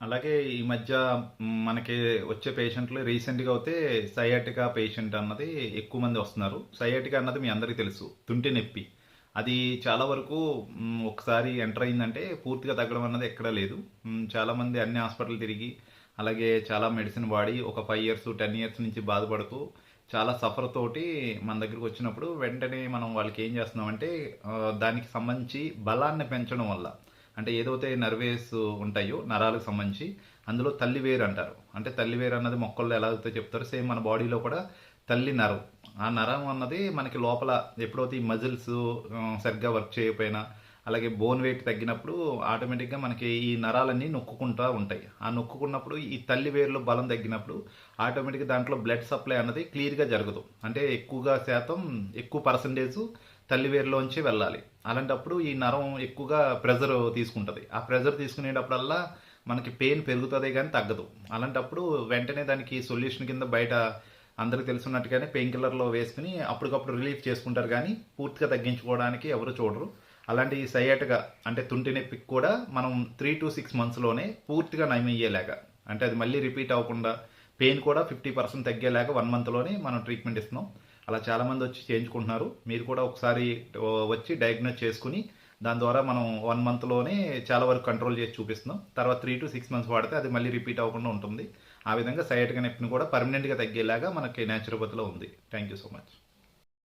అలాగే ఈ మధ్య మనకి వచ్చే పేషెంట్లు రీసెంట్గా అయితే సయాటికా పేషెంట్ అన్నది ఎక్కువ మంది వస్తున్నారు. సయాటికా అన్నది మీ అందరికీ తెలుసు. తుంటి నొప్పి. అది చాలా వరకు ఒకసారి ఎంటర్ అయిందంటే పూర్తిగా తగ్గడం అన్నది ఎక్కడా లేదు. చాలామంది అన్ని హాస్పిటల్ తిరిగి అలాగే చాలా మెడిసిన్ వాడి ఒక ఫైవ్ ఇయర్స్ టెన్ ఇయర్స్ నుంచి బాధపడుతూ చాలా సఫర్ తోటి మన దగ్గరికి వచ్చినప్పుడు వెంటనే మనం వాళ్ళకి ఏం చేస్తున్నామంటే దానికి సంబంధించి బలాన్ని పెంచడం వల్ల. అంటే ఏదైతే నర్వేస్ ఉంటాయో నరాలకు సంబంధించి అందులో తల్లి వేరు అంటారు. అంటే తల్లి వేరు అన్నది మొక్కల్లో ఎలా అయితే చెప్తారో సేమ్ మన బాడీలో కూడా తల్లి నరం. ఆ నరం అన్నది మనకి లోపల ఎప్పుడైతే ఈ మజిల్స్ సరిగ్గా వర్క్ చేయకపోయినా అలాగే బోన్ వెయిట్ తగ్గినప్పుడు ఆటోమేటిక్గా మనకి ఈ నరాలన్నీ నొక్కుకుంటూ ఉంటాయి. ఆ నొక్కుకున్నప్పుడు ఈ తల్లి వేరులో బలం తగ్గినప్పుడు ఆటోమేటిక్గా దాంట్లో బ్లడ్ సప్లై అన్నది క్లియర్గా జరగదు. అంటే ఎక్కువగా శాతం ఎక్కువ పర్సంటేజ్ తల్లివేరులోంచి వెళ్ళాలి. అలాంటప్పుడు ఈ నరం ఎక్కువగా ప్రెజర్ తీసుకుంటుంది. ఆ ప్రెజర్ తీసుకునేటప్పుడల్లా మనకి పెయిన్ పెరుగుతుంది కానీ తగ్గదు. అలాంటప్పుడు వెంటనే దానికి సొల్యూషన్ కింద బయట అందరికి తెలుసున్నట్టుగానే పెయిన్ కిల్లర్లో వేసుకుని అప్పటికప్పుడు రిలీఫ్ చేసుకుంటారు కానీ పూర్తిగా తగ్గించుకోవడానికి ఎవరు చూడరు. అలాంటి సయాటగా అంటే తుంటి నొప్పికి కూడా మనం త్రీ టు సిక్స్ మంత్స్లోనే పూర్తిగా నయమయ్యేలాగా. అంటే అది మళ్ళీ రిపీట్ అవ్వకుండా పెయిన్ కూడా ఫిఫ్టీ పర్సెంట్ తగ్గేలాగా వన్ మంత్లోనే మనం ట్రీట్మెంట్ ఇస్తున్నాం. అలా చాలామంది వచ్చి చేయించుకుంటున్నారు. మీరు కూడా ఒకసారి వచ్చి డయాగ్నోస్ చేసుకుని దాని ద్వారా మనం వన్ మంత్లోనే చాలా వరకు కంట్రోల్ చేసి చూపిస్తున్నాం. తర్వాత త్రీ టు సిక్స్ మంత్స్ వాడితే అది మళ్ళీ రిపీట్ అవ్వకుండా ఉంటుంది. ఆ విధంగా సైట్గా నొప్పిని కూడా పర్మనెంట్గా తగ్గేలాగా మనకి న్యాచురోపతిలో ఉంది. Thank you so much